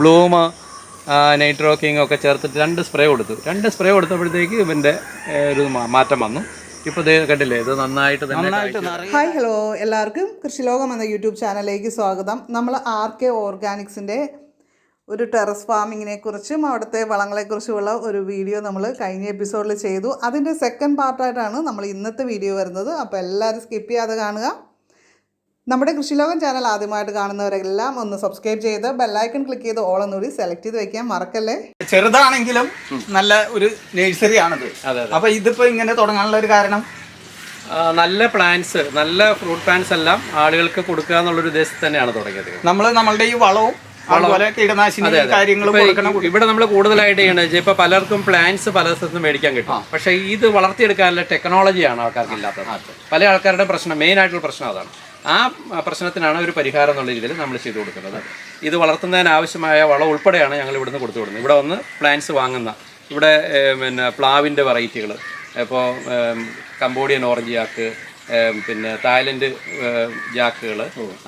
Bloom nitro king ഒക്കെ ചേർത്തിട്ട് രണ്ട് സ്പ്രേ കൊടുത്തു. രണ്ട് സ്പ്രേ കൊടുത്തപ്പോഴത്തേക്ക് ഇവന്റെ ഒരു മാറ്റം വന്നു. ഇപ്പോൾ കണ്ടില്ലേ ഇത് നന്നായിട്ട്. ഹായ് ഹലോ എല്ലാവർക്കും. കൃഷിലോകം എന്ന യൂട്യൂബ് ചാനലിലേക്ക് സ്വാഗതം. നമ്മൾ ആർ കെ ഓർഗാനിക്സിന്റെ ഒരു ടെറസ് ഫാമിങ്ങിനെ കുറിച്ചും അവിടുത്തെ വളങ്ങളെക്കുറിച്ചുമുള്ള ഒരു വീഡിയോ നമ്മൾ കഴിഞ്ഞ എപ്പിസോഡിൽ ചെയ്തു. അതിന്റെ സെക്കൻഡ് പാർട്ടായിട്ടാണ് നമ്മൾ ഇന്നത്തെ വീഡിയോ വരുന്നത്. അപ്പോൾ എല്ലാവരും സ്കിപ്പ് ചെയ്യാതെ കാണുക. നമ്മുടെ കൃഷിലോകം ചാനൽ ആദ്യമായിട്ട് കാണുന്നവരെല്ലാം ഒന്ന് സബ്സ്ക്രൈബ് ചെയ്ത് ബെല്ലൈക്കൺ ക്ലിക്ക് ചെയ്ത് ഓൾ എന്നുകൂടി സെലക്ട് ചെയ്ത് വെക്കാൻ മറക്കല്ലേ? ചെറുതാണെങ്കിലും നല്ല ഒരു നേഴ്സറി ആണിത്. അതെ അതെ. അപ്പൊ ഇതിപ്പോ ഇങ്ങനെ തുടങ്ങാനുള്ള ഒരു കാരണം? ആ, നല്ല പ്ലാന്റ്സ് നല്ല ഫ്രൂട്ട് പ്ലാന്റ്സ് എല്ലാം ആളുകൾക്ക് കൊടുക്കുക എന്നുള്ളൊരു ഉദ്ദേശത്തിൽ തന്നെയാണ് തുടങ്ങിയത്. നമ്മൾ നമ്മളുടെ ഈ വളവും അതുപോലെ കീടനാശിനി കാര്യങ്ങളും ഇപ്പൊ കൊടുക്കണം ഇവിടെ നമ്മൾ കൂടുതലായിട്ട് ചെയ്യേണ്ടത് വെച്ചാൽ ഇപ്പൊ പലർക്കും പ്ലാന്റ്സ് പല സ്ഥലത്തും മേടിക്കാൻ കിട്ടും. പക്ഷേ ഇത് വളർത്തിയെടുക്കാനുള്ള ടെക്നോളജിയാണ് ആൾക്കാർക്ക് ഇല്ലാത്തത്. പല ആൾക്കാരുടെ പ്രശ്നം മെയിൻ ആയിട്ടുള്ള പ്രശ്നം അതാണ്. ആ പ്രശ്നത്തിനാണ് ഒരു പരിഹാരം എന്നുള്ള രീതിയിൽ നമ്മൾ ചെയ്തു കൊടുക്കുന്നത്. ഇത് വളർത്തുന്നതിനാവശ്യമായ വളം ഉൾപ്പെടെയാണ് ഞങ്ങൾ ഇവിടുന്ന് കൊടുത്തു വിടുന്നത്. ഇവിടെ വന്ന് പ്ലാന്റ്സ് വാങ്ങുന്ന ഇവിടെ പിന്നെ പ്ലാവിന്റെ വെറൈറ്റികൾ ഇപ്പോൾ കംബോഡിയൻ ഓറഞ്ച് ജാക്ക് പിന്നെ തായ്ലൻഡ് ജാക്കുകൾ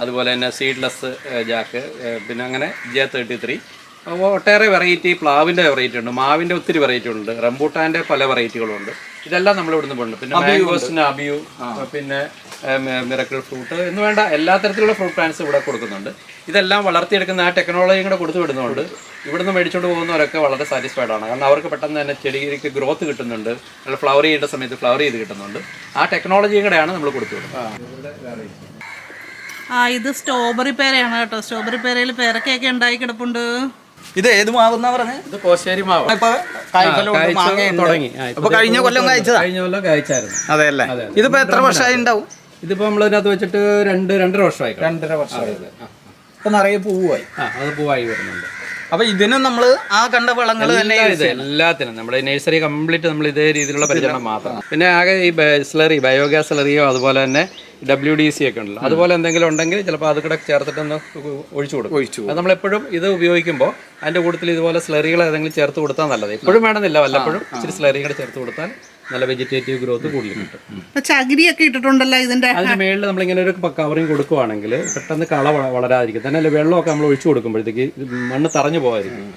അതുപോലെ തന്നെ സീഡ്ലെസ് ജാക്ക് പിന്നെ അങ്ങനെ ജെ തേർട്ടി ത്രീ ഒട്ടേറെ വെറൈറ്റി പ്ലാവിന്റെ വെറൈറ്റി ഉണ്ട്. മാവിന്റെ ഒത്തിരി വെറൈറ്റി ഉണ്ട് റംബൂട്ടാന്റെ പല വെറൈറ്റികളും ഉണ്ട് ഇതെല്ലാം നമ്മൾ ഇവിടുന്ന് പോകുന്നുണ്ട് പിന്നെ മാംഗോസിന് അബിയു പിന്നെ മിറക്കിൾ ഫ്രൂട്ട് എന്ന് വേണ്ട എല്ലാ തരത്തിലുള്ള ഫ്രൂട്ട് പ്ലാന്റ്സ് ഇവിടെ കൊടുക്കുന്നുണ്ട്. ഇതെല്ലാം വളർത്തിയെടുക്കുന്ന ആ ടെക്നോളജിയും കൂടെ കൊടുത്തു വിടുന്നുണ്ട്. ഇവിടുന്ന് മേടിച്ചുകൊണ്ട് പോകുന്നവരൊക്കെ വളരെ സാറ്റിസ്ഫൈഡ് ആണ്. കാരണം അവർക്ക് പെട്ടെന്ന് തന്നെ ചെടിക്ക് ഗ്രോത്ത് കിട്ടുന്നുണ്ട്. നല്ല ഫ്ലവർ ചെയ്യേണ്ട സമയത്ത് ഫ്ലവർ ചെയ്ത് കിട്ടുന്നുണ്ട്. ആ ടെക്നോളജിയും കൂടെയാണ് നമ്മൾ കൊടുത്തു വിടുന്നത്. ആ. ഇത് സ്ട്രോബെറി പേരയാണ് കേട്ടോ. സ്ട്രോബെറി പേരയിൽ പേരക്കയൊക്കെ ഉണ്ടായി കിടപ്പുണ്ട്. ഇത് ഏത് മാവുന്ന പറഞ്ഞ്? ഇത് കോശേരി മാവ്. ഇപ്പൊ കായ്ഫലം ഉണ്ട്, കായ്ച്ച് മാങ്ങയുണ്ട്. തുടങ്ങി. ആ, അപ്പൊ കഴിഞ്ഞ കൊല്ലം കഴിച്ചതാ കഴിഞ്ഞ കൊല്ലം കഴിച്ചായിരുന്നു അതെ അല്ലേ? ഇതിപ്പോ എത്ര വർഷമായി ഉണ്ടാവും ഇതിപ്പോ നമ്മളതിനകത്ത് വെച്ചിട്ട് രണ്ട് രണ്ടര വർഷമായി. രണ്ടര വർഷമായി. ഇപ്പൊ നിറയെ പൂവായി. ആ അത് പൂവായി വരുന്നുണ്ട്. അപ്പൊ ഇതിനും നമ്മൾ ആ കണ്ട വളങ്ങൾ തന്നെ ഇത് എല്ലാത്തിനും. നമ്മുടെ നഴ്സറി കംപ്ലീറ്റ് നമ്മൾ ഇതേ രീതിയിലുള്ള പരിചരണം മാത്രം. പിന്നെ ആകെ ഈ സ്ലറി ബയോഗ്യാസ് സ്ലറിയോ അതുപോലെ തന്നെ ഡബ്ല്യു ഡി സി ഒക്കെ ഉണ്ടല്ലോ. അതുപോലെ എന്തെങ്കിലും ഉണ്ടെങ്കിൽ ചിലപ്പോൾ അത് കൂടെ ചേർത്തിട്ടൊന്ന് ഒഴിച്ചു കൊടുക്കും. ഒഴിച്ചു അത് നമ്മളെപ്പോഴും ഇത് ഉപയോഗിക്കുമ്പോൾ അതിന്റെ കൂട്ടത്തിൽ ഇതുപോലെ സ്ലറികൾ ഏതെങ്കിലും ചേർത്ത് കൊടുത്താൽ നല്ലത്. എപ്പോഴും വേണമെന്നില്ല. വല്ലപ്പോഴും ഇച്ചിരി സ്ലറികൾ ചേർത്ത് കൊടുത്താൽ നല്ല വെജിറ്റേറ്റീവ് ഗ്രോത്ത് കൂടുതൽ കിട്ടും ചകിരിയൊക്കെ ഇട്ടിട്ടുണ്ടല്ലോ ഇതിന്റെ അതിന് മേളിൽ നമ്മളിങ്ങനെ ഒരു കവറിങ് കൊടുക്കുവാണെങ്കിൽ പെട്ടെന്ന് കള വള- വളരാതിരിക്കും. തന്നെ അല്ല വെള്ളമൊക്കെ നമ്മൾ ഒഴിച്ചു കൊടുക്കുമ്പോഴത്തേക്ക് മണ്ണ് തറഞ്ഞു പോകാതിരിക്കും.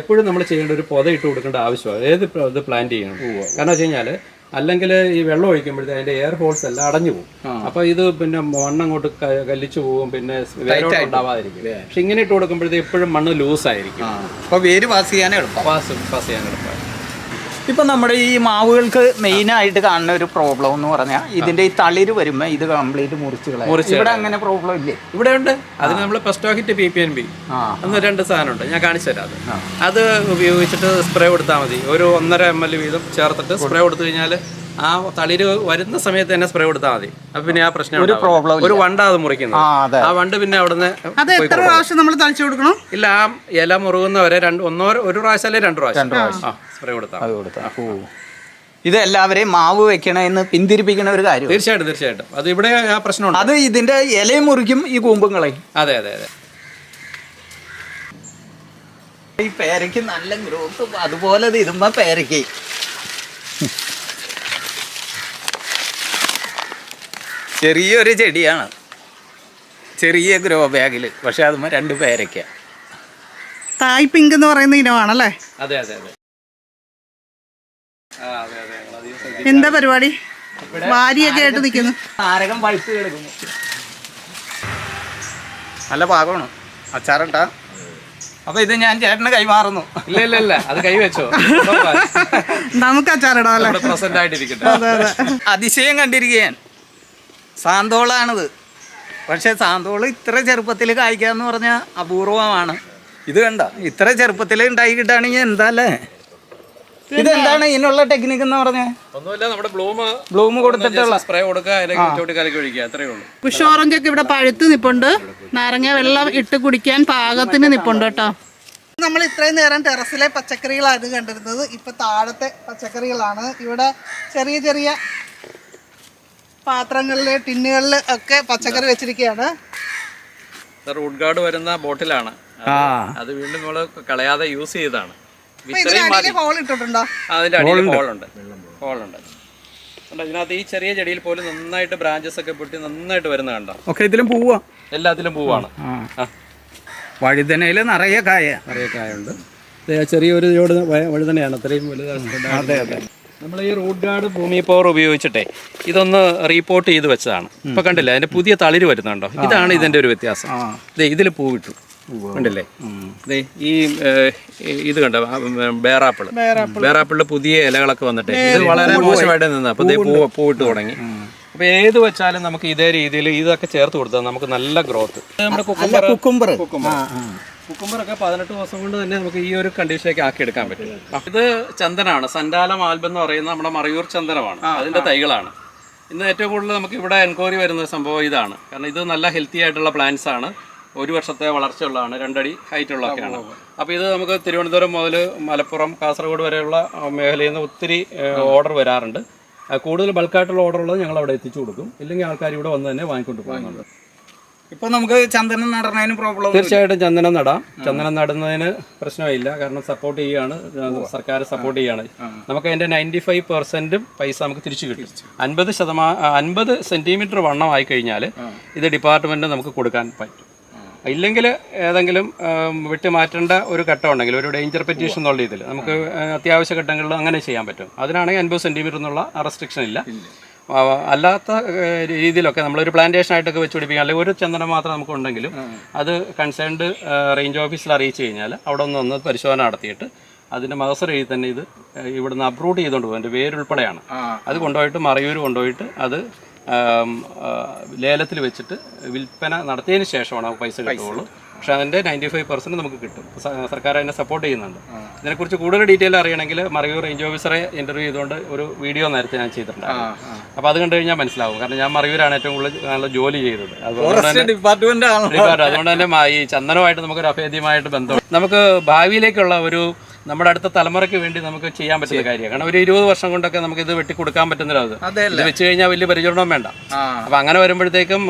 എപ്പോഴും നമ്മൾ ചെയ്യേണ്ട ഒരു പൊത ഇട്ട് കൊടുക്കേണ്ട ആവശ്യമാണ്. ഏത് ഇത് പ്ലാന്റ് ചെയ്യണം. കാരണം വെച്ച് കഴിഞ്ഞാൽ അല്ലെങ്കിൽ ഈ വെള്ളം ഒഴിക്കുമ്പോഴത്തേക്ക് അതിന്റെ എയർ ഹോൾസ് എല്ലാം അടഞ്ഞു പോകും. അപ്പൊ ഇത് പിന്നെ മണ്ണ് അങ്ങോട്ട് കല്ലിച്ചു പോകും പിന്നെ വേരോട്ടം ഉണ്ടാവാതിരിക്കും. പക്ഷെ ഇങ്ങനെ ഇട്ട് കൊടുക്കുമ്പോഴത്തേക്ക് എപ്പോഴും മണ്ണ് ലൂസ് ആയിരിക്കും. അപ്പൊ വേര് പാസ് ചെയ്യാനേ എളുപ്പം. പാസ് പാസ് ചെയ്യാൻ എളുപ്പമായി ഇപ്പൊ നമ്മുടെ ഈ മാവുകൾക്ക് മെയിൻ ആയിട്ട് കാണുന്ന ഒരു പ്രോബ്ലം എന്ന് പറഞ്ഞാൽ ഇതിന്റെ ഈ തളിര് വരുമ്പോ ഇത് കംപ്ലീറ്റ് മുറിച്ച് കളയും. മുറിച്ച് ഇവിടെ അങ്ങനെ പ്രോബ്ലം ഇല്ലേ? ഇവിടെ ഉണ്ട്? അതിന് നമ്മൾ പെസ്റ്റോഹിറ്റ് പി പി എൻ ബി ആ. അന്ന് രണ്ട് സാധനമുണ്ട് ഞാൻ കാണിച്ചു തരാം അത്. അത് ഉപയോഗിച്ചിട്ട് സ്പ്രേ കൊടുത്താൽ മതി. ഒരു ഒന്നര എം എൽ വീതം ചേർത്തിട്ട് സ്പ്രേ കൊടുത്തു കഴിഞ്ഞാൽ ആ തളിര് വരുന്ന സമയത്ത് തന്നെ സ്പ്രേ കൊടുത്താൽ മതി. അപ്പൊ പിന്നെ ആ പ്രശ്നം ഒരു പ്രോബ്ലം ഒരു വണ്ട അത് മുറിക്കുന്നത്. ആ വണ്ട് പിന്നെ അവിടുന്ന് അത് എത്ര പ്രാവശ്യം നമ്മൾ തളിച്ചു കൊടുക്കണം? ഇല്ല ആ ഇല മുറുകുന്നവരെ രണ്ട് ഒന്നോ ഒരു പ്രാവശ്യം അല്ലെ രണ്ട് പ്രാവശ്യം? ആ സ്പ്രേ കൊടുത്താൽ അത് ഇത് എല്ലാവരെയും മാവ് വെക്കണമെന്ന് പിന്തിരിപ്പിക്കണ ഒരു കാര്യം തീർച്ചയായിട്ടും തീർച്ചയായിട്ടും. അത് ഇവിടെ ആ പ്രശ്നമുണ്ട്. അത് ഇതിന്റെ ഇലയും മുറിക്കും ഈ കൂമ്പും കളയും. അതെ അതെ അതെ. ഈ പേരയ്ക്ക് നല്ല ഗ്രോത്ത് അതുപോലെ ഇത് ഇതുമ്പോ പേരയ്ക്ക്. ചെറിയൊരു ചെടിയാണ്. ചെറിയ ഗ്രോ ബാഗിൽ. പക്ഷെ അത് രണ്ട് പേരയ്ക്ക തായ് പിങ്ക് എന്ന് പറയുന്ന ഇനമാണല്ലേ? അതെ അതെ അതെ. ആ അതെ അതെ. എന്താ പരിപാടി? വാരിയൊക്കെ ആയിട്ട് നിൽക്കുന്നു നാരകം പഴുത്ത് കിടക്കുന്നു. നല്ല പാകമാണ്. അച്ചാറട്ടാ അപ്പൊ ഇത് ഞാൻ ചേട്ടന് കൈമാറുന്നു ഇല്ല ഇല്ല ഇല്ല. അത് കൈവച്ചോ നമുക്ക് അച്ചാറിടാം അതിശയം കണ്ടിരിക്കുകയാൻ സാന്തോളാണിത്. പക്ഷെ സാന്തോൾ ഇത്ര ചെറുപ്പത്തിൽ കായ്ക്കുക എന്ന് പറഞ്ഞാൽ അപൂർവമാണ്. ഇത് കണ്ട ഇത്ര ചെറുപ്പത്തിൽ ഉണ്ടായി കിട്ടുകയാണെങ്കിൽ എന്താ അല്ലേ? ഇതെന്താണ് ഇതിനുള്ള ടെക്നിക്ക് എന്ന് പറഞ്ഞേ? ഒന്നുമില്ല നമ്മുടെ ബ്ലൂം ബ്ലൂം കൊടുത്തിട്ടുള്ള സ്പ്രേ കൊടുക്കുക പുഷ് ഓറഞ്ച് ഒക്കെ ഇവിടെ പഴുത്ത് നിപ്പുണ്ട്. നാരങ്ങ വെള്ളം ഇട്ട് കുടിക്കാൻ പാകത്തിന് നിപ്പുണ്ട് കേട്ടോ. നമ്മൾ ഇത്രയും നേരം ടെറസിലെ പച്ചക്കറികളാണ് കണ്ടിരുന്നത്. ഇപ്പൊ താഴത്തെ പച്ചക്കറികളാണ്. ഇവിടെ ചെറിയ ചെറിയ പാത്രങ്ങളിൽ ടിന്നുകളിൽ ഒക്കെ പച്ചക്കറി വെച്ചിരിക്കുകയാണ് റൂട്ട് ഗാർഡ് വരുന്ന ബോട്ടിലാണ്. ആ. അത് വീണ്ടും നമ്മൾ കളയാതെ യൂസ് ചെയ്താണ്. അതിന്റെ അടിയിൽ ഹോളുണ്ട് ഹോളുണ്ട് കണ്ടോ, ഇതിനകത്ത് ഈ ചെറിയ ചെടിയിൽ പോലും നന്നായിട്ട് ബ്രാഞ്ചസ് ഒക്കെ പൊട്ടി നന്നായിട്ട് വരുന്ന കണ്ടോ? ഓക്കെ ഇതിലും പൂവാ. എല്ലാത്തിലും പൂവാണ്. ആ. നിറയെ കായ. നിറയെ കായ ഉണ്ട്. ചെറിയൊരു വഴുതനയാണ് അത്രയും വലുതാണ് അതെ അതെ. നമ്മൾ ഈ റൂട്ട് ഗാർഡ് ഭൂമി പവർ ഉപയോഗിച്ചിട്ടേ ഇതൊന്ന് റീപോർട്ട് ചെയ്ത് വെച്ചതാണ്. ഇപ്പൊ കണ്ടില്ല അതിന്റെ പുതിയ തളിര് വരുന്നുണ്ടോ? ഇതാണ് ഇതിന്റെ ഒരു വ്യത്യാസം. ദേ ഇതിൽ പൂവിട്ടു. കണ്ടില്ലേ? ദേ ഈ ഇത് കണ്ടോ? ബേറാപ്പിൾ ബേറാപ്പിളിൽ പുതിയ ഇലകളൊക്കെ വന്നിട്ട്. ഇത് വളരെ മോശമായിട്ട് നിന്ന് അപ്പൊ പൂവിട്ട് തുടങ്ങി. അപ്പൊ ഏത് വെച്ചാലും നമുക്ക് ഇതേ രീതിയിൽ ഇതൊക്കെ ചേർത്ത് കൊടുത്താൽ നമുക്ക് നല്ല ഗ്രോത്ത് നമ്മുടെ കുക്കുംബർ കുക്കുംബർ കുക്കുംബറൊക്കെ പതിനെട്ട് ദിവസം കൊണ്ട് തന്നെ നമുക്ക് ഈ ഒരു കണ്ടീഷനിലേക്ക് ആക്കി എടുക്കാൻ പറ്റും ഇത് ചന്ദനാണ്. സന്റാലം ആൽബം എന്ന് പറയുന്ന നമ്മുടെ മറയൂർ ചന്ദനമാണ്. അതിന്റെ തൈകളാണ്. ഇന്ന് ഏറ്റവും കൂടുതൽ നമുക്ക് ഇവിടെ എൻക്വയറി വരുന്ന സംഭവം ഇതാണ്. കാരണം ഇത് നല്ല ഹെൽത്തി ആയിട്ടുള്ള പ്ലാന്റ്സ് ആണ്. ഒരു വർഷത്തെ വളർച്ച ഉള്ളതാണ് രണ്ടടി ഹൈറ്റ് ഉള്ളതൊക്കെയാണ്. അപ്പോൾ ഇത് നമുക്ക് തിരുവനന്തപുരം മുതൽ മലപ്പുറം കാസർഗോഡ് വരെയുള്ള മേഖലയിൽ നിന്ന് ഒത്തിരി ഓർഡർ വരാറുണ്ട്. കൂടുതൽ ബൾക്കായിട്ടുള്ള ഓർഡർ ഉള്ളത് ഞങ്ങൾ അവിടെ എത്തിച്ചു കൊടുക്കും. ഇല്ലെങ്കിൽ ആൾക്കാർ ഇവിടെ വന്ന് തന്നെ വാങ്ങിക്കൊണ്ട് പോകുന്നുണ്ട്. ഇപ്പൊ നമുക്ക് ചന്ദനം നടണതിന് പ്രോബ്ലം തീർച്ചയായിട്ടും ചന്ദനം നടാം. ചന്ദനം നടുന്നതിന് പ്രശ്നമില്ല. കാരണം സപ്പോർട്ട് ചെയ്യാണ്. സർക്കാർ സപ്പോർട്ട് ചെയ്യാണ്. നമുക്ക് അതിന്റെ നയന്റി ഫൈവ് പെർസെന്റും പൈസ നമുക്ക് തിരിച്ചു കിട്ടും. അൻപത് ശതമാനം അൻപത് സെന്റിമീറ്റർ വണ്ണം ആയി കഴിഞ്ഞാൽ ഇത് ഡിപ്പാർട്ട്മെന്റ് നമുക്ക് കൊടുക്കാൻ പറ്റും. ഇല്ലെങ്കിൽ ഏതെങ്കിലും വിട്ടുമാറ്റേണ്ട വിട്ട് ഒരു ഘട്ടം ഉണ്ടെങ്കിൽ ഒരു ഡേഞ്ചർ പെറ്റീഷൻ എന്നുള്ള രീതിയിൽ നമുക്ക് അത്യാവശ്യ ഘട്ടങ്ങളിൽ അങ്ങനെ ചെയ്യാൻ പറ്റും. അതിനാണെങ്കിൽ അൻപത് സെന്റിമീറ്റർ എന്നുള്ള റെസ്ട്രിക്ഷൻ ഇല്ല. അല്ലാത്ത രീതിയിലൊക്കെ നമ്മളൊരു പ്ലാന്റേഷൻ ആയിട്ടൊക്കെ വെച്ച് പിടിപ്പിക്കുക അല്ലെങ്കിൽ ഒരു ചന്ദനം മാത്രം നമുക്ക് ഉണ്ടെങ്കിലും അത് കൺസേൺഡ് റേഞ്ച് ഓഫീസിൽ അറിയിച്ചു കഴിഞ്ഞാൽ അവിടെ ഒന്ന് ഒന്ന് പരിശോധന നടത്തിയിട്ട് അതിന്റെ മഹസർ എഴുതി തന്നെ ഇത് ഇവിടുന്ന് അപ്രൂവ് ചെയ്തുകൊണ്ട് പോകും. എന്റെ വേരുൾപ്പെടെയാണ്. അത് കൊണ്ടുപോയിട്ട് മറയൂർ കൊണ്ടുപോയിട്ട് അത് ലേലത്തിൽ വെച്ചിട്ട് വിൽപ്പന നടത്തിയതിന് ശേഷമാണ് പൈസ കിട്ടുകയുള്ളൂ. പക്ഷെ അതിന്റെ നയന്റി ഫൈവ് പെർസെന്റ് നമുക്ക് കിട്ടും. സർക്കാർ അതിനെ സപ്പോർട്ട് ചെയ്യുന്നുണ്ട്. ഇതിനെക്കുറിച്ച് കൂടുതൽ ഡീറ്റെയിൽ അറിയണമെങ്കിൽ മറയൂർ റേഞ്ച് ഓഫീസറെ ഇന്റർവ്യൂ ചെയ്തുകൊണ്ട് ഒരു വീഡിയോ നേരത്തെ ഞാൻ ചെയ്തിട്ടുണ്ട് അപ്പോൾ അത് കണ്ടു കഴിഞ്ഞാൽ മനസ്സിലാവും. കാരണം ഞാൻ മറയൂരാണ് ഏറ്റവും കൂടുതൽ നല്ല ജോലി ചെയ്തത്. അതുകൊണ്ട് അതുകൊണ്ട് തന്നെ ഈ ചന്ദനമായിട്ട് നമുക്കൊരു അഭേദ്യമായിട്ട് ബന്ധം. നമുക്ക് ഭാവിയിലേക്കുള്ള ഒരു നമ്മുടെ അടുത്ത തലമുറയ്ക്ക് വേണ്ടി നമുക്ക് ചെയ്യാൻ പറ്റുന്ന കാര്യമാണ്. കാരണം ഒരു ഇരുപത് വർഷം കൊണ്ടൊക്കെ നമുക്ക് ഇത് വെട്ടിക്കൊടുക്കാൻ പറ്റുന്നില്ല അത്. ഇത് വെച്ച് കഴിഞ്ഞാൽ വലിയ പരിചരണം വേണ്ട. അപ്പൊ അങ്ങനെ വരുമ്പോഴത്തേക്കും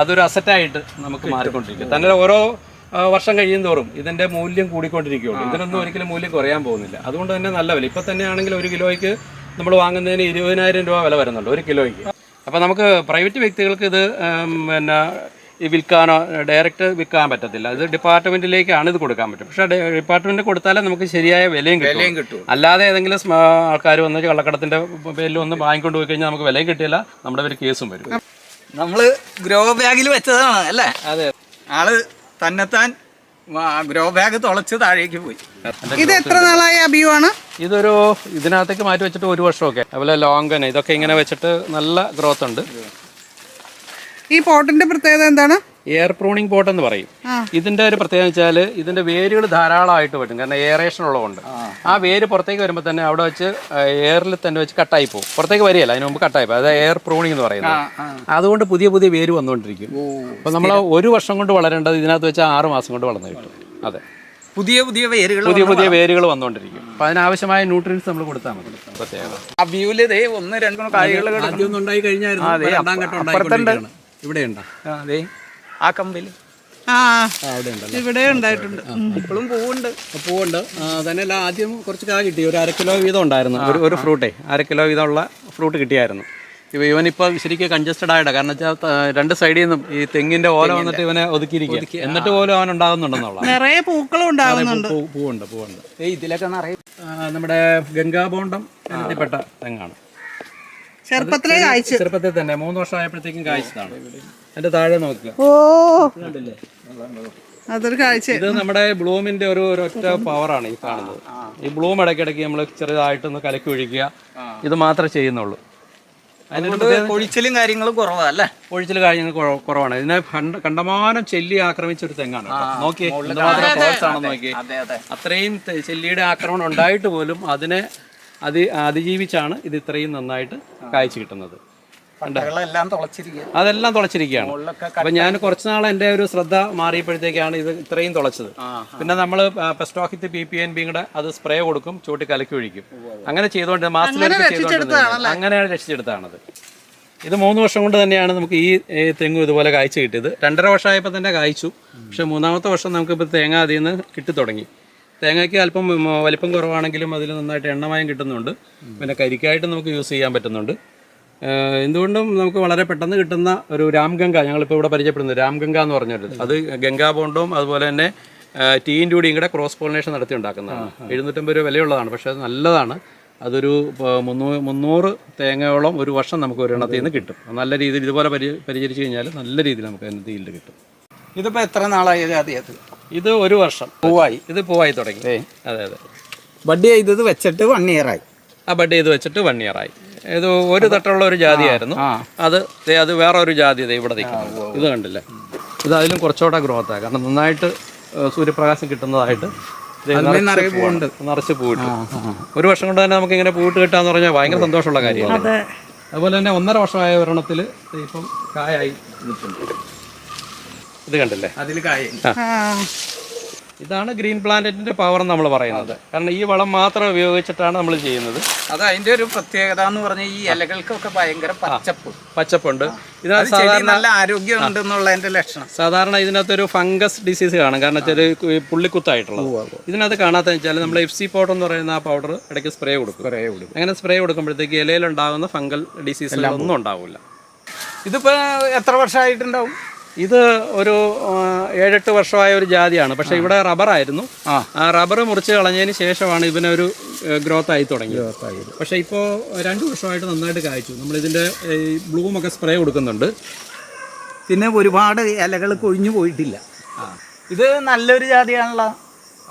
അതൊരു അസറ്റായിട്ട് നമുക്ക് മാറിക്കൊണ്ടിരിക്കും. തന്നെ ഓരോ വർഷം കഴിയും തോറും ഇതിന്റെ മൂല്യം കൂടിക്കൊണ്ടിരിക്കുകയുള്ളൂ ഇതിനൊന്നും ഒരിക്കലും മൂല്യം കുറയാൻ പോകുന്നില്ല. അതുകൊണ്ട് തന്നെ നല്ല വില. ഇപ്പൊ തന്നെയാണെങ്കിൽ ഒരു കിലോയ്ക്ക് നമ്മൾ വാങ്ങുന്നതിന് ഇരുപതിനായിരം രൂപ വില വരുന്നുണ്ട് ഒരു കിലോയ്ക്ക്. അപ്പൊ നമുക്ക് പ്രൈവറ്റ് വ്യക്തികൾക്ക് ഇത് പിന്നെ ഈ വിൽക്കാനോ ഡയറക്റ്റ് വിൽക്കാൻ പറ്റത്തില്ല. ഇത് ഡിപ്പാർട്ട്മെന്റിലേക്കാണ് ഇത് കൊടുക്കാൻ പറ്റും. പക്ഷേ ഡിപ്പാർട്ട്മെന്റ് കൊടുത്താലേ നമുക്ക് ശരിയായ വിലയും വിലയും കിട്ടും. അല്ലാതെ ഏതെങ്കിലും ആൾക്കാർ വന്ന് കള്ളക്കടത്തിന്റെ പേരിൽ ഒന്ന് വാങ്ങിക്കൊണ്ട് പോയി കഴിഞ്ഞാൽ നമുക്ക് വിലയും കിട്ടില്ല നമ്മുടെ പേര് കേസും വരും. നമ്മൾ ഗ്രോ ബാഗിൽ വെച്ചതാണ് അല്ലേ? അതെ. ആൾ തന്നെത്താൻ ഗ്രോ ബാഗ് തുളച്ച് താഴേക്ക് പോയി. ഇത് എത്ര നാളായി അഭിയു ആണ്? ഇതൊരു ഇതിനകത്തേക്ക് മാറ്റി വെച്ചിട്ട് ഒരു വർഷമൊക്കെ. അതുപോലെ ലോങ്കൻ ഇതൊക്കെ ഇങ്ങനെ വെച്ചിട്ട് നല്ല ഗ്രോത്ത് ഉണ്ട്. ഈ പോട്ടിന്റെ പ്രത്യേകത എന്താണ്? എയർ പ്രൂണിംഗ് പോട്ട് എന്ന് പറയും. ഇതിന്റെ ഒരു പ്രത്യേകത വെച്ചാൽ ഇതിന്റെ വേരുകൾ ധാരാളമായിട്ട് വരും. കാരണം എയറേഷൻ ഉള്ളതുകൊണ്ട്. ആ. വേര് പുറത്തേക്ക് വരുമ്പോൾ തന്നെ അവിടെ വെച്ച് എയറിൽ തന്നെ വെച്ച് കട്ടായി പോകും. പുറത്തേക്ക് വരികയല്ല അതിന് മുമ്പ് കട്ടായി പോകും. അതായത് എയർ പ്രൂണിംഗ് എന്ന് പറയുന്നത്. അതുകൊണ്ട് പുതിയ പുതിയ വേര് വന്നുകൊണ്ടിരിക്കും. അപ്പൊ നമ്മൾ ഒരു വർഷം കൊണ്ട് വളരേണ്ടത് ഇതിനകത്ത് വെച്ച് ആറ് മാസം കൊണ്ട് വളർന്നു കിട്ടും. അതെ. പുതിയ പുതിയ വേരുകൾ പുതിയ പുതിയ വേരുകൾ വന്നുകൊണ്ടിരിക്കും. അപ്പൊ അതിനാവശ്യമായ ന്യൂട്രിയൻസ് നമ്മൾ കൊടുത്താൽ മതി. പ്രത്യേകത ദേ ഒന്ന് രണ്ട് കായ്കൾ ഉണ്ടായി കഴിഞ്ഞായിരുന്നു. ഇവിടെ ഉണ്ടോ അതെ ആ കമ്പിൽ ആ അവിടെ ഉണ്ടല്ലോ ഇവിടെ ഉണ്ടായിട്ടുണ്ട്. ഇപ്പോഴും പൂവുണ്ട്. പൂവുണ്ട്. തന്നെയല്ല ആദ്യം കുറച്ച് കാ കിട്ടി. ഒരു അര കിലോ വീതം ഉണ്ടായിരുന്നു. ഒരു ഒരു ഫ്രൂട്ടേ അര കിലോ വീതമുള്ള ഫ്രൂട്ട് കിട്ടിയായിരുന്നു. ഇപ്പൊ ഇവനിപ്പോൾ ശരിക്കും കൺജസ്റ്റഡ് ആയിട്ട് കാരണം വെച്ചാൽ രണ്ട് സൈഡിൽ നിന്നും ഈ തെങ്ങിന്റെ ഓല വന്നിട്ട് ഇവനെ ഒതുക്കിയിരിക്കുക എന്നിട്ട് പോലും അവൻ ഉണ്ടാകുന്നുണ്ടെന്നുള്ള നിറയെ പൂക്കളും ഉണ്ടാകുന്നുണ്ട് പൂ- പൂവുണ്ട് പൂവുണ്ട്. ഏയ് ഇതിലൊക്കെ നിറയെ നമ്മുടെ ഗംഗാബോണ്ടം തെങ്ങാണ്. ചെറുപ്പത്തിലേ കായ്ച്ചു. ചെറുപ്പത്തിൽ തന്നെ മൂന്ന് വർഷം ആയപ്പോഴത്തേക്കും കായ്ച്ചതാണ് അതിന്റെ താഴെ നോക്കുക ഓ. കണ്ടില്ലേ? അതൊരു കാഴ്ച. ഇത് നമ്മുടെ ബ്ലൂമിന്റെ ഒരു ഒരൊറ്റ പവറാണ് ഈ കാണുന്നത്. ഈ ബ്ലൂം ഇടയ്ക്കിടയ്ക്ക് നമ്മൾ ചെറുതായിട്ടൊന്ന് കലക്കി ഒഴിക്കുക. ഇത് മാത്രമേ ചെയ്യുന്നുള്ളൂ. ഒഴിച്ചിലും കാര്യങ്ങളും കുറവാ അല്ലേ? ഒഴിച്ചിൽ കാര്യങ്ങൾ കുറവാണ്. ഇതിനെ കണ്ട- കണ്ടമാനം ചെല്ലി ആക്രമിച്ച ഒരു തെങ്ങാണ്. നോക്കിയേ ആണെന്ന് നോക്കിയേ അതെ അതെ അത്രയും ചെല്ലിയുടെ ആക്രമണം ഉണ്ടായിട്ട് പോലും അതിനെ അതി അതിജീവിച്ചാണ് ഇത് ഇത്രയും നന്നായിട്ട് കായ്ച്ചു കിട്ടുന്നത്. അതെല്ലാം തുളച്ചിരിക്കുകയാണ്. അപ്പൊ ഞാൻ കുറച്ച് നാൾ എന്റെ ഒരു ശ്രദ്ധ മാറിയപ്പോഴത്തേക്കാണ് ഇത് ഇത്രയും തുളച്ചത്. പിന്നെ നമ്മൾ പെസ്റ്റോഹിത്ത് പി പി എൻ ബി കൂടെ അത് സ്പ്രേ കൊടുക്കും ചൂട്ടി കലക്കി ഒഴിക്കും. അങ്ങനെ ചെയ്തുകൊണ്ട് മാസത്തിലൊരിക്കൽ ചെയ്തുകൊണ്ട് അങ്ങനെയാണ് രക്ഷിച്ചെടുത്താണത്. ഇത് മൂന്ന് വർഷം കൊണ്ട് തന്നെയാണ് നമുക്ക് ഈ തെങ്ങും ഇതുപോലെ കായ്ച്ചു കിട്ടിയത്. രണ്ടര വർഷമായപ്പോൾ തന്നെ കായ്ച്ചു. പക്ഷെ മൂന്നാമത്തെ വർഷം നമുക്ക് നമുക്കിപ്പോൾ തേങ്ങ അതിൽ നിന്ന് കിട്ടി തുടങ്ങി തേങ്ങയ്ക്ക് അല്പം വലിപ്പം കുറവാണെങ്കിലും അതിൽ നന്നായിട്ട് എണ്ണമയം കിട്ടുന്നുണ്ട്. പിന്നെ കരിക്കായിട്ട് നമുക്ക് യൂസ് ചെയ്യാൻ പറ്റുന്നുണ്ട്. എന്തുകൊണ്ടും നമുക്ക് വളരെ പെട്ടെന്ന് കിട്ടുന്ന ഒരു രാംഗംഗ ഞങ്ങളിപ്പോൾ ഇവിടെ പരിചയപ്പെടുന്നത്. രാംഗംഗ എന്ന് പറഞ്ഞൊരു അത് ഗംഗാ ബോണ്ടും അതുപോലെ തന്നെ ടീയും ടൂടിയും കൂടെ ക്രോസ് പോളിനേഷൻ നടത്തി ഉണ്ടാക്കുന്നതാണ്. എഴുന്നൂറ്റമ്പത് രൂപ വിലയുള്ളതാണ്. പക്ഷേ അത് നല്ലതാണ്. അതൊരു മുന്നൂറ് മുന്നൂറ് തേങ്ങയോളം ഒരു വർഷം നമുക്ക് ഒരെണ്ണത്തിൽ നിന്ന് കിട്ടും. നല്ല രീതിയിൽ ഇതുപോലെ പരി പരിചരിച്ച് കഴിഞ്ഞാൽ നല്ല രീതിയിൽ നമുക്ക് അതിനകത്ത് ഈൽഡ് കിട്ടും. ഇതിപ്പോൾ എത്ര നാളായി അത്? ഇത് ഒരു വർഷം. പൂവായി. ഇത് പൂവായി തുടങ്ങി. അതെ അതെ. ബഡ് ചെയ്തത് വെച്ചിട്ട് വൺ ഇയർ ആയി. ആ ബഡ് ചെയ്ത് വെച്ചിട്ട് വൺ ഇയർ ആയി. ഇത് ഒരു തട്ടുള്ള ഒരു ജാതിയായിരുന്നു. അത് അത് വേറെ ഒരു ജാതി ഇവിടെ നിൽക്കുന്നു. ഇത് കണ്ടില്ലേ? ഇത് അതിലും കുറച്ചുകൂടെ ഗ്രോത്ത് ആണ് കാരണം നന്നായിട്ട് സൂര്യപ്രകാശം കിട്ടുന്നതായിട്ട് നിറച്ച് പൂവിട്ടു. ഒരു വർഷം കൊണ്ട് തന്നെ നമുക്ക് ഇങ്ങനെ പൂവിട്ട് കിട്ടാന്ന് പറഞ്ഞാൽ ഭയങ്കര സന്തോഷമുള്ള കാര്യമാണ് അതുപോലെ തന്നെ ഒന്നര വർഷമായ ഒരെണ്ണത്തിൽ ഇപ്പം കായായി. നിൽക്കുന്നു ഇത് കണ്ടില്ലേ? അതിൽ കായ ഇതാണ് ഗ്രീൻ പ്ലാന്റിന്റെ പവർ നമ്മൾ പറയുന്നത്. കാരണം ഈ വളം മാത്രം ഉപയോഗിച്ചിട്ടാണ് നമ്മൾ ചെയ്യുന്നത്. അത് അതിന്റെ ഒരു പ്രത്യേകത എന്ന് പറഞ്ഞാൽ ഈ ഇലകൾക്കൊക്കെ ഭയങ്കര പച്ചപ്പ്. പച്ചപ്പുണ്ട്. ഇതിനകത്ത് സാധാരണ നല്ല ആരോഗ്യം ഉണ്ടെന്നുള്ളതിന്റെ ലക്ഷണം. സാധാരണ ഇതിനകത്തൊരു ഫംഗസ് ഡിസീസ് കാണും. കാരണം ചെറിയ പുള്ളിക്കുത്തായിട്ടുള്ള പുള്ളിക്കുത്തായിട്ടുള്ളത്. ഇതിനകത്ത് കാണാത്ത വെച്ചാൽ നമ്മൾ എഫ് സി പൗഡർ എന്ന് പറയുന്ന ആ പൗഡർ ഇടയ്ക്ക് സ്പ്രേ കൊടുക്കും. സ്പ്രേ കൊടുക്കും. അങ്ങനെ സ്പ്രേ കൊടുക്കുമ്പോഴത്തേക്ക് ഇലയിലുണ്ടാകുന്ന ഫംഗൽ ഡിസീസ് ഒന്നും ഉണ്ടാവില്ല ഇതിപ്പോ എത്ര വർഷമായിട്ടുണ്ടാവും ഇത് ഒരു ഏഴെട്ട് വർഷമായ ഒരു ജാതിയാണ്. പക്ഷേ ഇവിടെ റബ്ബറായിരുന്നു. ആ. റബ്ബർ മുറിച്ച് കളഞ്ഞതിന് ശേഷമാണ് ഇതിനൊരു ഗ്രോത്ത് ആയി തുടങ്ങിയത്. പക്ഷേ ഇപ്പോൾ രണ്ട് വർഷമായിട്ട് നന്നായിട്ട് കായ്ച്ചു. നമ്മൾ ഇതിന്റെ ബ്ലൂമൊക്കെ സ്പ്രേ കൊടുക്കുന്നുണ്ട്. പിന്നെ ഒരുപാട് ഇലകൾ കൊഴിഞ്ഞു പോയിട്ടില്ല. ഇത് നല്ലൊരു ജാതിയാണല്ലോ.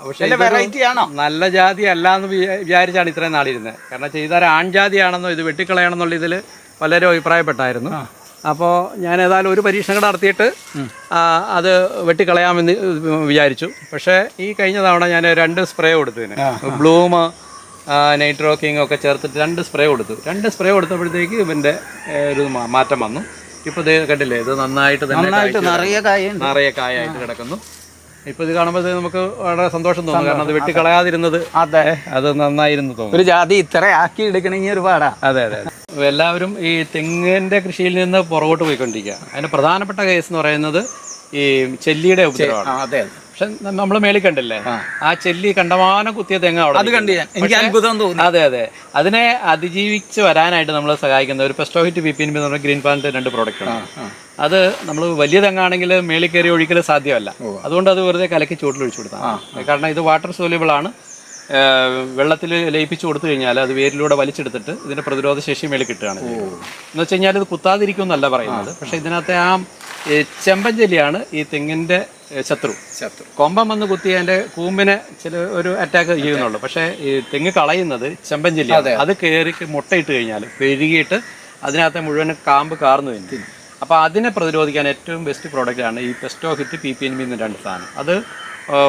പക്ഷേ നല്ല വെറൈറ്റി ആണോ? നല്ല ജാതി അല്ല എന്ന് വിചാ- വിചാരിച്ചാണ് ഇത്രയും നാളിരുന്നത് കാരണം ചെയ്താൽ ആൺജാതിയാണെന്നോ ഇത് വെട്ടിക്കളയണമെന്നുള്ള ഇതിൽ പലരും അഭിപ്രായപ്പെട്ടായിരുന്നു. അപ്പോൾ ഞാൻ ഏതായാലും ഒരു പരീക്ഷണം കൂടെ നടത്തിയിട്ട് അത് വെട്ടിക്കളയാമെന്ന് വിചാരിച്ചു. പക്ഷേ ഈ കഴിഞ്ഞ തവണ ഞാൻ രണ്ട് സ്പ്രേ കൊടുത്തതിന്. ബ്ലൂമ് ബ്ലൂം നൈട്രോ കിങ് ഒക്കെ ചേർത്തിട്ട് രണ്ട് സ്പ്രേ കൊടുത്തു. രണ്ട് സ്പ്രേ കൊടുത്തപ്പോഴത്തേക്ക് ഇവന്റെ ഒരു മാറ്റം വന്നു. ഇപ്പോൾ ഇത് കണ്ടില്ലേ ഇത് നന്നായിട്ട് നന്നായിട്ട് നിറയെ കായ നിറയെ കായായിട്ട് കിടക്കുന്നു. ഇപ്പൊ ഇത് കാണുമ്പോൾ നമുക്ക് വളരെ സന്തോഷം തോന്നുന്നു കാരണം അത് വെട്ടിക്കളയാതിരുന്നത്. അതെ അത്. നന്നായിരുന്നു തോന്നുന്നു. ഒരു ജാതി ഇത്ര ആക്കി എടുക്കണമെങ്കിൽ ഒരു പാടാ അതെ അതെ. എല്ലാവരും ഈ തെങ്ങിന്റെ കൃഷിയിൽ നിന്ന് പുറകോട്ട് പോയിക്കൊണ്ടിരിക്കുക അതിന്റെ പ്രധാനപ്പെട്ട കേസ് എന്ന് പറയുന്നത് ഈ ചെല്ലിയുടെ ഉപദ്രവമാണ്. പക്ഷെ നമ്മൾ മേളിൽ കണ്ടില്ലേ? ആ. ചെല്ലി കണ്ടമാനം കുത്തിയ തെങ്ങ് അവിടെ അത് കണ്ടു ഞാൻ. എനിക്ക് അത്ഭുതം തോന്നി. അതെ അതെ. അതിനെ അതിജീവിച്ച് വരാനായിട്ട് നമ്മൾ സഹായിക്കുന്ന ഒരു പെസ്റ്റോഹിറ്റ് പി പി എന്ന് പറഞ്ഞ ഗ്രീൻ പ്ലാന്റ് രണ്ട് പ്രോഡക്റ്റ് ആണ്. അത് നമ്മൾ വലിയ തെങ്ങാണെങ്കിൽ മേളിൽ കയറി ഒഴിക്കൽ സാധ്യമല്ല. അതുകൊണ്ട് അത് വെറുതെ കലക്കി ചൂട്ടിൽ ഒഴിച്ചു കൊടുത്താൽ കാരണം ഇത് വാട്ടർ സോല്യൂബിൾ ആണ്. വെള്ളത്തിൽ ലയിപ്പിച്ചു കൊടുത്തു കഴിഞ്ഞാൽ അത് വേരിലൂടെ വലിച്ചെടുത്തിട്ട് ഇതിന്റെ പ്രതിരോധ ശേഷി മേളിൽ കിട്ടുകയാണ് എന്ന് വെച്ച് കഴിഞ്ഞാൽ ഇത് കുത്താതിരിക്കും എന്നല്ല പറയുന്നത് പക്ഷെ ഇതിനകത്തെ ആ ചെമ്പൻ ചെമ്പഞ്ചെല്ലിയാണ് ഈ തെങ്ങിന്റെ ശത്രു. ശത്രു. കൊമ്പം വന്ന് കുത്തി അതിന്റെ കൂമ്പിനെ ചില ഒരു അറ്റാക്ക് ചെയ്യുന്നുള്ളൂ. പക്ഷേ ഈ തെങ്ങ് കളയുന്നത് ചെമ്പഞ്ചില്ല അത് കയറി മുട്ടയിട്ട് കഴിഞ്ഞാൽ പെരുകിയിട്ട് അതിനകത്തെ മുഴുവൻ കാമ്പ് കാർന്നു കഴിഞ്ഞു. അപ്പോൾ അതിനെ പ്രതിരോധിക്കാൻ ഏറ്റവും ബെസ്റ്റ് പ്രോഡക്റ്റ് ആണ് ഈ pesto hit P P N B എന്ന രണ്ട് സാധനം. അത്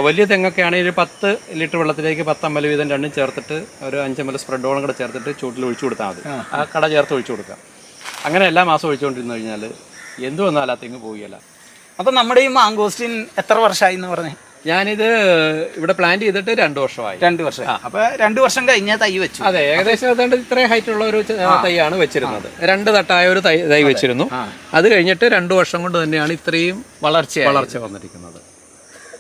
വലിയ തെങ്ങൊക്കെ ആണെങ്കിൽ ഒരു പത്ത് ലിറ്റർ വെള്ളത്തിലേക്ക് പത്ത് അമ്പല വീതം രണ്ടും ചേർത്തിട്ട് ഒരു അഞ്ചമ്പല സ്പ്രെഡോളം കൂടെ ചേർത്തിട്ട് ചൂട്ടിൽ ഒഴിച്ചു കൊടുത്താൽ മതി. ആ. കട ചേർത്ത് ഒഴിച്ചു കൊടുക്കാം അങ്ങനെ എല്ലാ മാസം ഒഴിച്ചുകൊണ്ടിരുന്നു കഴിഞ്ഞാൽ എന്ത് വന്നാലും ആ തെങ്ങ് പോവുകയില്ല. അപ്പൊ നമ്മുടെ ഈ മാങ്കോസ്റ്റിൻ എത്ര വർഷമായി എന്ന് പറഞ്ഞേ? ഞാനിത് ഇവിടെ പ്ലാൻ ചെയ്തിട്ട് രണ്ടു വർഷമായി. രണ്ടു വർഷം. അപ്പൊ രണ്ടു വർഷം കഴിഞ്ഞ തൈ വെച്ചു. അതെ ഏകദേശം ഏതാണ്ട് ഇത്രയും ഹൈറ്റ് ഉള്ള ഒരു തൈയാണ് വെച്ചിരുന്നത്. രണ്ട് തട്ടായ ഒരു തൈ തൈ വെച്ചിരുന്നു. അത് കഴിഞ്ഞിട്ട് രണ്ടു വർഷം കൊണ്ട് തന്നെയാണ് ഇത്രയും വളർച്ച വളർച്ച വന്നിരിക്കുന്നത്.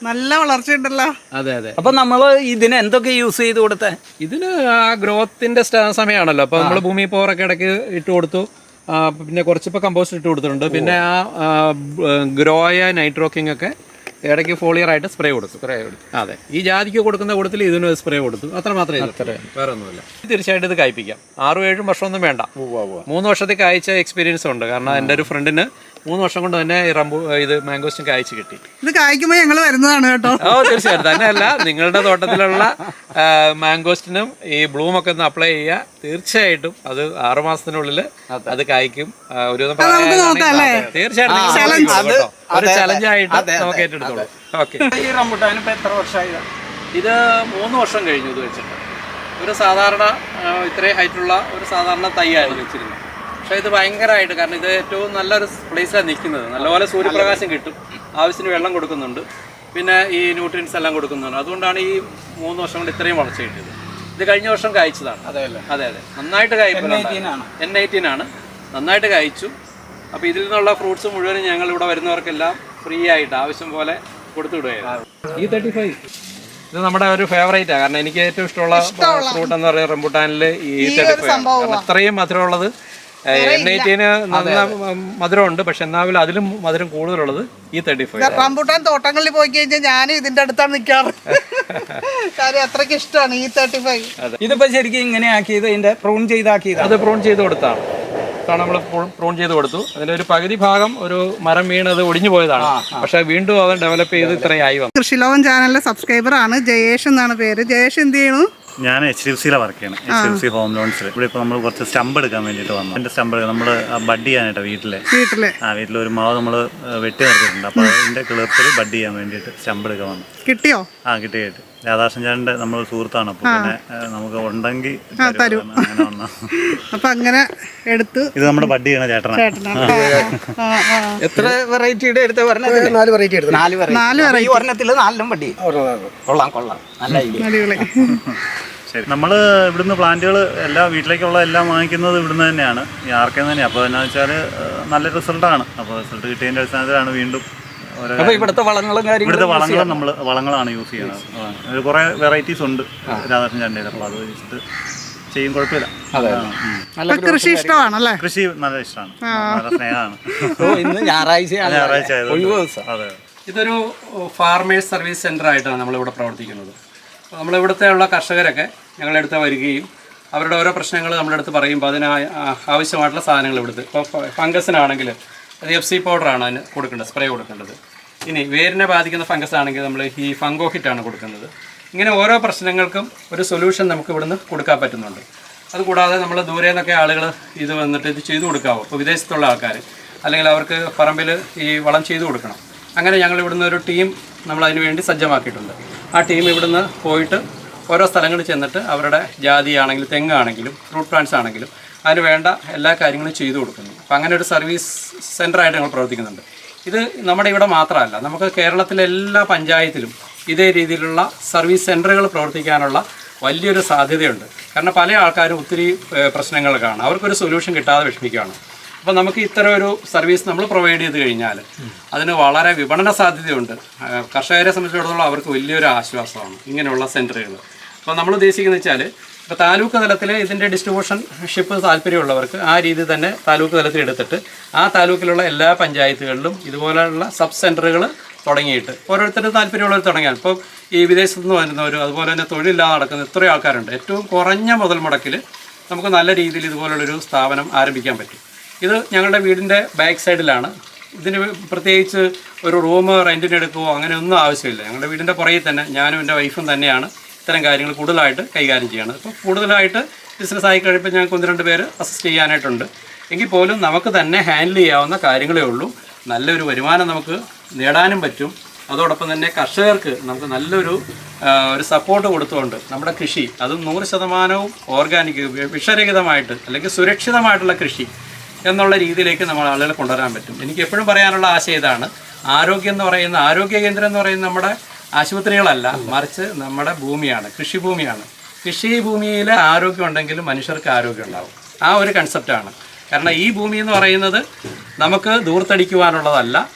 നല്ല വളർച്ചയുണ്ടല്ലോ അതെ അതെ. അപ്പൊ നമ്മൾ ഇതിന് എന്തൊക്കെ യൂസ് ചെയ്ത് കൊടുത്തേ? ഇതിന് ആ ഗ്രോത്തിന്റെ സമയമാണല്ലോ. അപ്പൊ നമ്മൾ ഭൂമി പോറൊക്കെ ഇടയ്ക്ക് ഇട്ട് കൊടുത്തു. പിന്നെ കുറച്ചിപ്പോൾ കമ്പോസ്റ്റ് ഇട്ട് കൊടുത്തിട്ടുണ്ട്. പിന്നെ ആ ഗ്രോയ നൈട്രോക്കിംഗ് ഒക്കെ ഇടയ്ക്ക് ഫോളിയർ ആയിട്ട് സ്പ്രേ കൊടുത്തു. സ്പ്രേ കൊടുത്തു. അതെ. ഈ ജാതിക്ക് കൊടുക്കുന്ന കൂട്ടത്തിൽ ഇതിന് സ്പ്രേ കൊടുത്തു. അത്ര മാത്രമേ. വേറെ ഒന്നുമില്ല. തീർച്ചയായിട്ടും ഇത് കായ്പ്പിക്കാം ആറും ഏഴും വർഷമൊന്നും വേണ്ട. മൂന്ന് വർഷത്തേക്ക് അയച്ച എക്സ്പീരിയൻസ് ഉണ്ട്. കാരണം എന്റെ ഒരു ഫ്രണ്ടിന് മൂന്ന് വർഷം കൊണ്ട് തന്നെ ഈ റംബു ഇത് മാംഗോസ്റ്റും കായ്ച്ചു കിട്ടി. ഇത് കായ്ക്കുമ്പോൾ ഞങ്ങൾ വരുന്നതാണ് കേട്ടോ. ഓ തീർച്ചയായിട്ടും. തന്നെയല്ല നിങ്ങളുടെ തോട്ടത്തിലുള്ള മാംഗോസ്റ്റിനും ഈ ബ്ലൂം ഒക്കെ ഒന്ന് അപ്ലൈ ചെയ്യുക. തീർച്ചയായിട്ടും അത് ആറു മാസത്തിനുള്ളിൽ അത്. കായ്ക്കും. ഒരു തീർച്ചയായിട്ടും ഒരു ചലഞ്ചായിട്ട് നമുക്ക് ഏറ്റെടുത്തോളൂ. ഓക്കെ. ഈ റംബുട്ടാൻ ഇപ്പം എത്ര വർഷമായി? ഇത് മൂന്ന് വർഷം കഴിഞ്ഞു ഇത് വെച്ചിട്ട്. ഒരു സാധാരണ ഇത്രയും ഹൈറ്റുള്ള ഒരു സാധാരണ തൈയായിരുന്നു വെച്ചിരുന്നത്. പക്ഷേ ഇത് ഭയങ്കരമായിട്ട് കാരണം ഇത് ഏറ്റവും നല്ലൊരു പ്ലേസിലാണ് നിൽക്കുന്നത്. നല്ലപോലെ സൂര്യപ്രകാശം കിട്ടും. ആവശ്യത്തിന് വെള്ളം കൊടുക്കുന്നുണ്ട്. പിന്നെ ഈ ന്യൂട്രിയൻസ് എല്ലാം കൊടുക്കുന്നുണ്ട്. അതുകൊണ്ടാണ് ഈ മൂന്ന് വർഷം കൊണ്ട് ഇത്രയും വളർച്ച കിട്ടിയത്. ഇത് കഴിഞ്ഞ വർഷം കായ്ച്ചതാണ്. അതെ അതെ അതെ. നന്നായിട്ട് എൻ എയ്റ്റീൻ ആണ്. നന്നായിട്ട് കായ്ച്ചു. അപ്പോൾ ഇതിൽ നിന്നുള്ള ഫ്രൂട്ട്സ് മുഴുവനും ഞങ്ങൾ ഇവിടെ വരുന്നവർക്കെല്ലാം ഫ്രീ ആയിട്ട് ആവശ്യം പോലെ കൊടുത്തു വിടുകയായിരുന്നു ഈ തേർട്ടി ഫൈവ് ഇത് നമ്മുടെ ഒരു ഫേവറേറ്റ് ആണ് കാരണം എനിക്ക് ഏറ്റവും ഇഷ്ടമുള്ള ഫ്രൂട്ട് എന്ന് പറയുന്നത് റംബുട്ടാനിൽ ഈ തേർട്ടി ഫൈവ് കാരണം അത്രയും മധുരമുള്ളത് എൻ ഐറ്റീന് നല്ല മധുരമുണ്ട്. പക്ഷെ എന്നാലും അതിലും മധുരം കൂടുതലുള്ളത് ഈ തേർട്ടി ഫൈവ് റംബൂട്ടാൻ തോട്ടങ്ങളിൽ പോയി കഴിഞ്ഞാൽ ഞാൻ ഇതിന്റെ അടുത്താണ് നിൽക്കാറ് കാര്യം അത്രയ്ക്ക് ഇഷ്ടമാണ് ഈ തേർട്ടി ഫൈവ്. ഇതിപ്പോ ശരിക്കും ഇങ്ങനെ ആക്കിയത് ഇതിന്റെ പ്രൂൺ ചെയ്താക്കിയത്? അത് പ്രൂൺ ചെയ്ത് കൊടുത്താണ്. കാരണം നമ്മൾ പ്രൂൺ ചെയ്ത് കൊടുത്തു. അതിന്റെ ഒരു പകുതി ഭാഗം ഒരു മരം വീണത് അത് ഒടിഞ്ഞു പോയതാണ്. പക്ഷെ വീണ്ടും അത് ഡെവലപ്പ് ചെയ്ത് ഇത്രയായി വന്നു. കൃഷിലോകം ചാനലിലെ സബ്സ്ക്രൈബർ ആണ് ജയേഷ് എന്നാണ് പേര്. ജയേഷ് എന്ത് ചെയ്യണു? ഞാൻ എച്ച് ഡി എഫ് സിയിലെ വർക്ക് ചെയ്യണം. H D F C home ലോൺസിൽ ഇവിടെ ഇപ്പൊ നമ്മൾ കുറച്ച് സ്റ്റമ്പ് എടുക്കാൻ വേണ്ടിട്ട് വന്നു. എന്റെ സ്റ്റമ്പ് നമ്മൾ ബഡ് ചെയ്യാനായിട്ട് വീട്ടിലെ. വീട്ടിലെ. ആ വീട്ടിൽ ഒരു മാവ് നമ്മൾ വെട്ടി നിർത്തിയിട്ടുണ്ട് അപ്പൊ അതിന്റെ കിളിർപ്പിൽ ബഡ് ചെയ്യാൻ വേണ്ടിയിട്ട് സ്റ്റമ്പ് എടുക്കാൻ വന്നു. കിട്ടിയോ? ആ കിട്ടി. ചേട്ടന്റെ നമ്മൾ സുഹൃത്താണ്. പിന്നെ നമുക്ക് ഉണ്ടെങ്കിൽ തരൂ. അപ്പൊ അങ്ങനെ എടുത്ത് ഇത് നമ്മുടെ ബഡ് ചെയ്യണ ചേട്ടനാണ്. എത്ര വെറൈറ്റിയുടെ എടുത്ത് പറഞ്ഞത് നാല് വെറൈറ്റി എടുത്തു. നാല് വെറൈറ്റി ഈ ഒരെണ്ണത്തിൽ നാലിലും കൊള്ളാം കൊള്ളാം. നല്ല ഐഡിയ. ശരി. നമ്മൾ ഇവിടുന്ന് പ്ലാന്റുകൾ എല്ലാ വീട്ടിലേക്കുള്ള എല്ലാം വാങ്ങിക്കുന്നത് ഇവിടുന്ന് തന്നെയാണ്. ഈ ആർക്കേന്ന് തന്നെയാണ് അപ്പോൾ എന്നാ വെച്ചാൽ നല്ല റിസൾട്ടാണ്. അപ്പോൾ റിസൾട്ട് കിട്ടിയതിന്റെ അടിസ്ഥാനത്തിലാണ് വീണ്ടും അപ്പൊ ഇവിടുത്തെ വളങ്ങളും കാര്യങ്ങളും ഇവിടുത്തെ വളങ്ങളും നമ്മൾ വളങ്ങളാണ് യൂസ് ചെയ്യുന്നത്. കുറെ വെറൈറ്റീസ് ഉണ്ട് രാധാകൃഷ്ണൻ ചണ്ടയിൽ അപ്പോൾ അത് വെച്ചിട്ട് ചെയ്യും കുഴപ്പമില്ല. നല്ല കൃഷി ഇഷ്ടമാണല്ലേ കൃഷി നല്ല ഇഷ്ടമാണ്. നല്ല സ്നേഹമാണ്. ഇന്ന് ഞായറാഴ്ചയാണ് ഞായറാഴ്ച ദിവസം. അതെ ഇതൊരു ഫാർമേഴ്സ് സർവീസ് സെന്റർ ആയിട്ടാണ് നമ്മളിവിടെ പ്രവർത്തിക്കുന്നത്. അപ്പോൾ നമ്മളിവിടുത്തെ ഉള്ള കർഷകരൊക്കെ ഞങ്ങളുടെ അടുത്ത് വരികയും അവരുടെ ഓരോ പ്രശ്നങ്ങൾ നമ്മുടെ അടുത്ത് പറയുമ്പോൾ അതിന് ആവശ്യമായിട്ടുള്ള സാധനങ്ങൾ ഇവിടുത്തെ. ഇപ്പോൾ ഫംഗസിനാണെങ്കിൽ അത് എഫ് സി പൗഡറാണ് അതിന് കൊടുക്കേണ്ടത് സ്പ്രേ കൊടുക്കേണ്ടത്. ഇനി വേരിനെ ബാധിക്കുന്ന ഫംഗസ് ആണെങ്കിൽ നമ്മൾ ഈ ഫംഗോ ഹിറ്റാണ് കൊടുക്കുന്നത്. ഇങ്ങനെ ഓരോ പ്രശ്നങ്ങൾക്കും ഒരു സൊല്യൂഷൻ നമുക്ക് ഇവിടുന്ന് കൊടുക്കാൻ പറ്റുന്നുണ്ട്. അതുകൂടാതെ നമ്മൾ ദൂരെ നിന്നൊക്കെ ആളുകൾ ഇത് വന്നിട്ട് ഇത് ചെയ്തു കൊടുക്കാവോ? ഇപ്പോൾ വിദേശത്തുള്ള ആൾക്കാർ അല്ലെങ്കിൽ അവർക്ക് പറമ്പിൽ ഈ വളം ചെയ്തു കൊടുക്കണം. അങ്ങനെ ഞങ്ങൾ ഇവിടുന്ന് ഒരു ടീം നമ്മൾ അതിന് വേണ്ടി സജ്ജമാക്കിയിട്ടുണ്ട്. ആ ടീം ഇവിടുന്ന് പോയിട്ട് ഓരോ സ്ഥലങ്ങളിൽ ചെന്നിട്ട് അവരുടെ ജാതിയാണെങ്കിലും തെങ്ങാണെങ്കിലും ഫ്രൂട്ട് പ്ലാന്റ്സ് ആണെങ്കിലും അതിന് വേണ്ട എല്ലാ കാര്യങ്ങളും ചെയ്തു കൊടുക്കുന്നു. അപ്പം അങ്ങനെ ഒരു സർവീസ് സെന്ററായിട്ട് ഞങ്ങൾ പ്രവർത്തിക്കുന്നുണ്ട്. ഇത് നമ്മുടെ ഇവിടെ മാത്രമല്ല നമുക്ക് കേരളത്തിലെ എല്ലാ പഞ്ചായത്തിലും ഇതേ രീതിയിലുള്ള സർവീസ് സെന്ററുകൾ പ്രവർത്തിക്കാനുള്ള വലിയൊരു സാധ്യതയുണ്ട്. കാരണം പല ആൾക്കാരും ഒത്തിരി പ്രശ്നങ്ങൾ കാണും. അവർക്കൊരു സൊല്യൂഷൻ കിട്ടാതെ വിഷമിക്കുകയാണ്. അപ്പോൾ നമുക്ക് ഇത്തരം ഒരു സർവീസ് നമ്മൾ പ്രൊവൈഡ് ചെയ്ത് കഴിഞ്ഞാൽ അതിന് വളരെ വിപണന സാധ്യതയുണ്ട്. കർഷകരെ സംബന്ധിച്ചിടത്തോളം അവർക്ക് വലിയൊരു ആശ്വാസമാണ് ഇങ്ങനെയുള്ള സെന്ററുകൾ അപ്പോൾ നമ്മൾ ഉദ്ദേശിക്കുന്നത് വെച്ചാൽ ഇപ്പോൾ താലൂക്ക് തലത്തിൽ ഇതിന്റെ ഡിസ്ട്രിബ്യൂഷൻ ഷിപ്പ് താല്പര്യമുള്ളവർക്ക് ആ രീതി തന്നെ താലൂക്ക് തലത്തിൽ എടുത്തിട്ട് ആ താലൂക്കിലുള്ള എല്ലാ പഞ്ചായത്തുകളിലും ഇതുപോലെയുള്ള സബ് സെന്ററുകൾ തുടങ്ങിയിട്ട് ഓരോരുത്തരും താല്പര്യമുള്ളവർ തുടങ്ങിയാൽ. ഇപ്പോൾ ഈ വിദേശത്ത് നിന്ന് വരുന്നവരും അതുപോലെ തന്നെ തൊഴിലില്ലാതെ നടക്കുന്ന ഇത്രയും ആൾക്കാരുണ്ട്. ഏറ്റവും കുറഞ്ഞ മുതൽ മുടക്കിൽ നമുക്ക് നല്ല രീതിയിൽ ഇതുപോലുള്ളൊരു സ്ഥാപനം ആരംഭിക്കാൻ പറ്റും. ഇത് ഞങ്ങളുടെ വീടിന്റെ ബാക്ക് സൈഡിലാണ് ഇതിന് പ്രത്യേകിച്ച് ഒരു റൂം റെന്റിന് അങ്ങനെ ഒന്നും ആവശ്യമില്ല. ഞങ്ങളുടെ വീടിന്റെ പുറകിൽ തന്നെ ഞാനും എന്റെ വൈഫും തന്നെയാണ് ഇത്തരം കാര്യങ്ങൾ കൂടുതലായിട്ട് കൈകാര്യം ചെയ്യണം. അപ്പോൾ കൂടുതലായിട്ട് ബിസിനസ് ആയി കഴിയുമ്പോൾ ഞങ്ങൾക്ക് ഒന്ന് രണ്ട് പേര് അസിസ്റ്റ് ചെയ്യാനായിട്ടുണ്ട്. എങ്കിൽ പോലും നമുക്ക് തന്നെ ഹാൻഡിൽ ചെയ്യാവുന്ന കാര്യങ്ങളേ ഉള്ളൂ. നല്ലൊരു വരുമാനം നമുക്ക് നേടാനും പറ്റും. അതോടൊപ്പം തന്നെ കർഷകർക്ക് നമുക്ക് നല്ലൊരു ഒരു സപ്പോർട്ട് കൊടുത്തുകൊണ്ട് നമ്മുടെ കൃഷി അത് നൂറ് ശതമാനവും ഓർഗാനിക് വിഷരഹിതമായിട്ട് അല്ലെങ്കിൽ സുരക്ഷിതമായിട്ടുള്ള കൃഷി എന്നുള്ള രീതിയിലേക്ക് നമ്മൾ ആളുകളെ കൊണ്ടുവരാൻ പറ്റും. എനിക്ക് എപ്പോഴും പറയാനുള്ള ആശയം ഇതാണ്. ആരോഗ്യം എന്ന് പറയുന്ന ആരോഗ്യ കേന്ദ്രം എന്ന് പറയുന്ന നമ്മുടെ ആശുപത്രികളല്ല മറിച്ച് നമ്മുടെ ഭൂമിയാണ് കൃഷിഭൂമിയാണ്. കൃഷി ഭൂമിയിൽ ആരോഗ്യം ഉണ്ടെങ്കിൽ മനുഷ്യർക്ക് ആരോഗ്യം ഉണ്ടാവും ആ ഒരു കൺസെപ്റ്റാണ് കാരണം ഈ ഭൂമി എന്ന് പറയുന്നത് നമുക്ക് ദൂർത്തടിക്കുവാനുള്ളതല്ല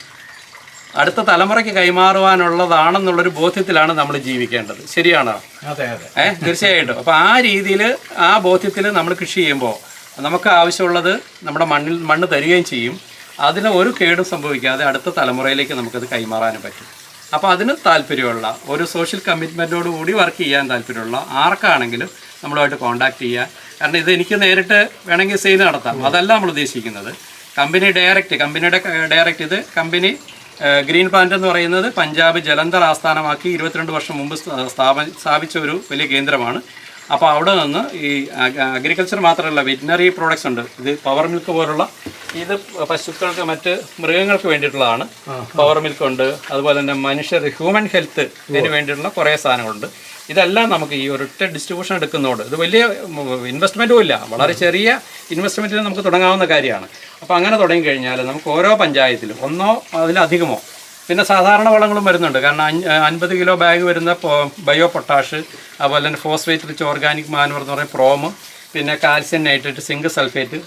അടുത്ത തലമുറയ്ക്ക് കൈമാറുവാനുള്ളതാണെന്നുള്ളൊരു ബോധ്യത്തിലാണ് നമ്മൾ ജീവിക്കേണ്ടത്. ശരിയാണോ? അതെ അതെ. ഏഹ് തീർച്ചയായിട്ടും. അപ്പോൾ ആ രീതിയിൽ ആ ബോധ്യത്തിൽ നമ്മൾ കൃഷി ചെയ്യുമ്പോൾ നമുക്ക് ആവശ്യമുള്ളത് നമ്മുടെ മണ്ണിൽ മണ്ണ് തരികയും ചെയ്യും. അതിന് ഒരു കേടും സംഭവിക്കാതെ അടുത്ത തലമുറയിലേക്ക് നമുക്കത് കൈമാറാനും പറ്റും. അപ്പോൾ അതിന് താല്പര്യമുള്ള ഒരു സോഷ്യൽ കമ്മിറ്റ്മെന്റോട് കൂടി വർക്ക് ചെയ്യാൻ താല്പര്യമുള്ള ആർക്കാണെങ്കിലും നമ്മളുമായിട്ട് കോൺടാക്റ്റ് ചെയ്യുക. കാരണം ഇത് എനിക്ക് നേരിട്ട് വേണമെങ്കിൽ സെയിൽ നടത്താം. അതല്ല നമ്മൾ ഉദ്ദേശിക്കുന്നത്. കമ്പനി ഡയറക്റ്റ് കമ്പനിയുടെ ഡയറക്റ്റ് ഇത് കമ്പനി ഗ്രീൻ പ്ലാന്റ് എന്ന് പറയുന്നത് പഞ്ചാബ് ജലന്ധർ ആസ്ഥാനമാക്കി ഇരുപത്തിരണ്ട് വർഷം മുമ്പ് സ്ഥാ- സ്ഥാപ സ്ഥാപിച്ച ഒരു വലിയ കേന്ദ്രമാണ്. അപ്പോൾ അവിടെ നിന്ന് ഈ അഗ്രികൾച്ചർ മാത്രമല്ല വെറ്റിനറി പ്രോഡക്ട്സ് ഉണ്ട്. ഇത് പവർ മിൽക്ക് പോലുള്ള ഇത് പശുക്കൾക്ക് മറ്റ് മൃഗങ്ങൾക്ക് വേണ്ടിയിട്ടുള്ളതാണ്. പവർ മിൽക്ക് ഉണ്ട്. അതുപോലെ തന്നെ മനുഷ്യർ ഹ്യൂമൻ ഹെൽത്ത് ഇതിന് വേണ്ടിയിട്ടുള്ള കുറേ സാധനങ്ങളുണ്ട്. ഇതെല്ലാം നമുക്ക് ഈ ഒരൊറ്റ ഡിസ്ട്രിബ്യൂഷൻ എടുക്കുന്നതുകൊണ്ട് ഇത് വലിയ ഇൻവെസ്റ്റ്മെന്റും ഇല്ല. വളരെ ചെറിയ ഇൻവെസ്റ്റ്മെന്റിൽ നമുക്ക് തുടങ്ങാവുന്ന കാര്യമാണ്. അപ്പോൾ അങ്ങനെ തുടങ്ങി കഴിഞ്ഞാൽ നമുക്ക് ഓരോ പഞ്ചായത്തിലും ഒന്നോ അതിലധികമോ പിന്നെ സാധാരണ വളങ്ങളും വരുന്നുണ്ട്. കാരണം അൻപത് കിലോ ബാഗ് വരുന്ന ബയോ പൊട്ടാഷ് അതുപോലെ തന്നെ ഫോസ്ഫേറ്റ് റിച്ച് ഓർഗാനിക് മാനുവർ എന്ന് പറയുന്ന പ്രോമ് പിന്നെ കാൽസ്യം നൈട്രേറ്റ് സിങ്ക് സൾഫേറ്റ്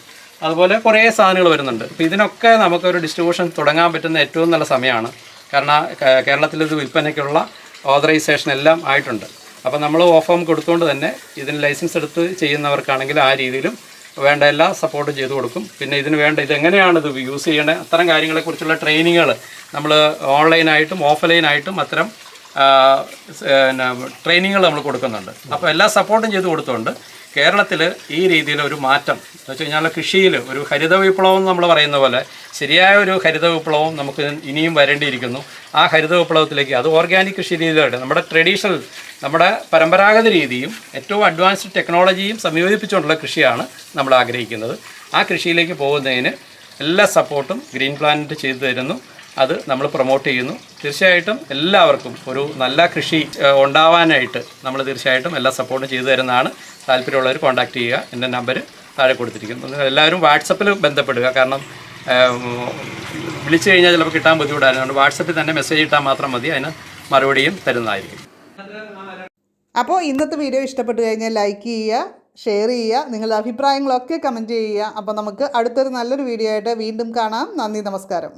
അതുപോലെ കുറേ സാധനങ്ങൾ വരുന്നുണ്ട്. അപ്പോൾ ഇതിനൊക്കെ നമുക്കൊരു ഡിസ്ട്രിബ്യൂഷൻ തുടങ്ങാൻ പറ്റുന്ന ഏറ്റവും നല്ല സമയമാണ്. കാരണം കേരളത്തിൽ ഇത് വിൽപ്പനയ്ക്കുള്ള ഓതറൈസേഷൻ എല്ലാം ആയിട്ടുണ്ട്. അപ്പോൾ നമ്മൾ ഓഫോം കൊടുത്തുകൊണ്ട് തന്നെ ഇതിന് ലൈസൻസ് എടുത്ത് ചെയ്യുന്നവർക്കാണെങ്കിൽ ആ രീതിയിലും വേണ്ട എല്ലാ സപ്പോർട്ടും ചെയ്തു കൊടുക്കും. പിന്നെ ഇതിന് വേണ്ട ഇതെങ്ങനെയാണ് ഇത് യൂസ് ചെയ്യേണ്ടത് അത്തരം കാര്യങ്ങളെക്കുറിച്ചുള്ള ട്രെയിനിങ്ങുകൾ നമ്മൾ ഓൺലൈനായിട്ടും ഓഫ്ലൈനായിട്ടും അത്തരം ട്രെയിനിങ്ങുകൾ നമ്മൾ കൊടുക്കുന്നുണ്ട്. അപ്പോൾ എല്ലാ സപ്പോർട്ടും ചെയ്ത് കൊടുത്തുകൊണ്ട് കേരളത്തിൽ ഈ രീതിയിൽ ഒരു മാറ്റം എന്ന് വെച്ച് കഴിഞ്ഞാൽ കൃഷിയിൽ ഒരു ഹരിത വിപ്ലവം നമ്മൾ പറയുന്ന പോലെ ശരിയായ ഒരു ഹരിത വിപ്ലവം നമുക്ക് ഇനിയും വരേണ്ടിയിരിക്കുന്നു. ആ ഹരിത വിപ്ലവത്തിലേക്ക് അത് ഓർഗാനിക് കൃഷി രീതിയിലായിട്ട് നമ്മുടെ ട്രഡീഷണൽ നമ്മുടെ പരമ്പരാഗത രീതിയും ഏറ്റവും അഡ്വാൻസ്ഡ് ടെക്നോളജിയും സംയോജിപ്പിച്ചുകൊണ്ടുള്ള കൃഷിയാണ് നമ്മൾ ആഗ്രഹിക്കുന്നത്. ആ കൃഷിയിലേക്ക് പോകുന്നതിന് എല്ലാ സപ്പോർട്ടും ഗ്രീൻ പ്ലാനറ്റ് ചെയ്തു തരുന്നു. അത് നമ്മൾ പ്രൊമോട്ട് ചെയ്യുന്നു. തീർച്ചയായിട്ടും എല്ലാവർക്കും ഒരു നല്ല കൃഷി ഉണ്ടാവാനായിട്ട് നമ്മൾ തീർച്ചയായിട്ടും എല്ലാ സപ്പോർട്ടും ചെയ്തു തരുന്നതാണ്. താല്പര്യമുള്ളവർ കോൺടാക്ട് ചെയ്യുക. എന്റെ നമ്പർ താഴെ കൊടുത്തിരിക്കുന്നു. എല്ലാവരും വാട്സപ്പിൽ ബന്ധപ്പെടുക. കാരണം വിളിച്ചു കഴിഞ്ഞാൽ ചിലപ്പോൾ കിട്ടാൻ ബുദ്ധിമുട്ടായിരുന്നു. അതുകൊണ്ട് വാട്സപ്പിൽ തന്നെ മെസ്സേജ് ഇട്ടാൽ മാത്രം മതി. അതിന് മറുപടിയും തരുന്നതായിരിക്കും. അപ്പോൾ ഇന്നത്തെ വീഡിയോ ഇഷ്ടപ്പെട്ടു കഴിഞ്ഞാൽ ലൈക്ക് ചെയ്യുക ഷെയർ ചെയ്യുക നിങ്ങളുടെ അഭിപ്രായങ്ങളൊക്കെ കമന്റ് ചെയ്യുക. അപ്പോൾ നമുക്ക് അടുത്തൊരു നല്ലൊരു വീഡിയോ ആയിട്ട് വീണ്ടും കാണാം. നന്ദി നമസ്കാരം.